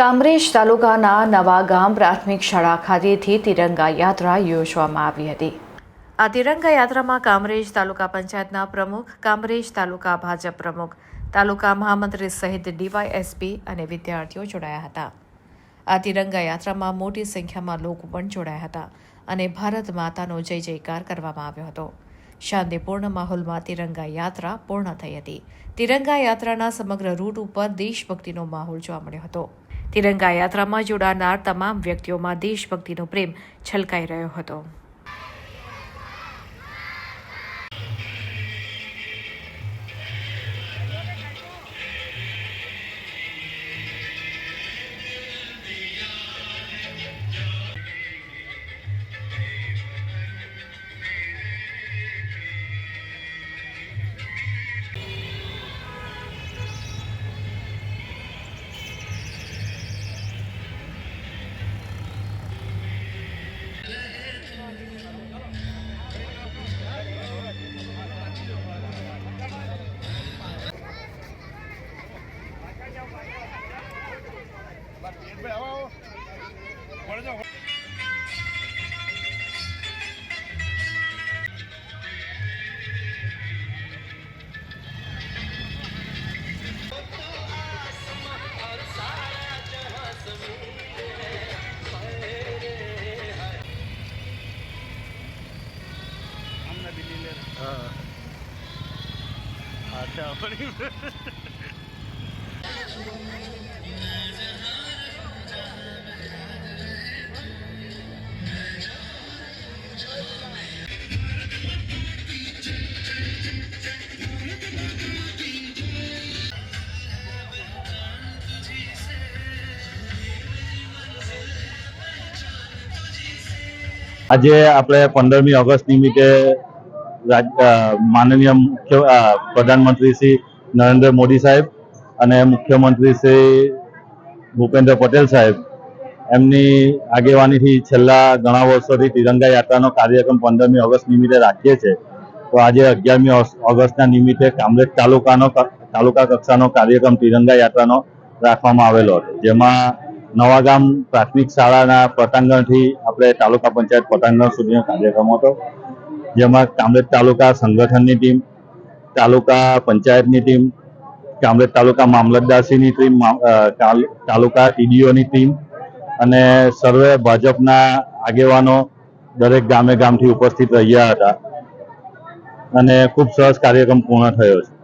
કામરેજ તાલુકાના નવા ગામ પ્રાથમિક શાળા ખાતેથી તિરંગા યાત્રા યોજવામાં આવી હતી. આ તિરંગા યાત્રામાં કામરેજ તાલુકા પંચાયતના પ્રમુખ, કામરેજ તાલુકા ભાજપ પ્રમુખ, તાલુકા મહામંત્રી સહિત ડીવાયએસપી અને વિદ્યાર્થીઓ જોડાયા હતા. આ તિરંગા યાત્રામાં મોટી સંખ્યામાં લોકો પણ જોડાયા હતા અને ભારત માતાનો જય જયકાર કરવામાં આવ્યો હતો. શાંતિપૂર્ણ માહોલમાં તિરંગા યાત્રા પૂર્ણ થઈ હતી. તિરંગા યાત્રાના સમગ્ર રૂટ ઉપર દેશભક્તિનો માહોલ જોવા મળ્યો હતો. તિરંગા યાત્રામાં જોડાનાર તમામ વ્યક્તિઓમાં દેશભક્તિનો પ્રેમ છલકાઈ રહ્યો હતો. હા. આપણી આજે આપણે પંદરમી ઓગસ્ટ નિમિત્તે માનનીય મુખ્ય પ્રધાનમંત્રી શ્રી નરેન્દ્ર મોદી સાહેબ અને મુખ્યમંત્રી શ્રી ભૂપેન્દ્ર પટેલ સાહેબ. એમની આગેવાનીથી છેલ્લા ઘણા વર્ષોથી તિરંગા યાત્રાનો કાર્યક્રમ પંદરમી ઓગસ્ટ નિમિત્તે રાખીએ છીએ તો આજે અગિયારમી ઓગસ્ટના નિમિત્તે કામરેજ તાલુકાનો તાલુકા કક્ષાનો કાર્યક્રમ તિરંગા યાત્રાનો રાખવામાં આવેલો હતો. જેમાં નવાગામ પ્રાથમિક શાળાના પટાંગણથી આપણે તાલુકા પંચાયત પટાંગણ સુધીનો કાર્યક્રમ હતો. જેમાં કામરેજ તાલુકા સંગઠનની ટીમ, તાલુકા પંચાયતની ટીમ, કામરેજ તાલુકા મામલતદારશ્રીની ટીમ તાલુકા ટીડીઓની ટીમ અને સર્વે ભાજપના આગેવાનો દરેક ગામે ગામથી ઉપસ્થિત રહ્યા હતા. અને ખૂબ સરસ કાર્યક્રમ પૂર્ણ થયો છે.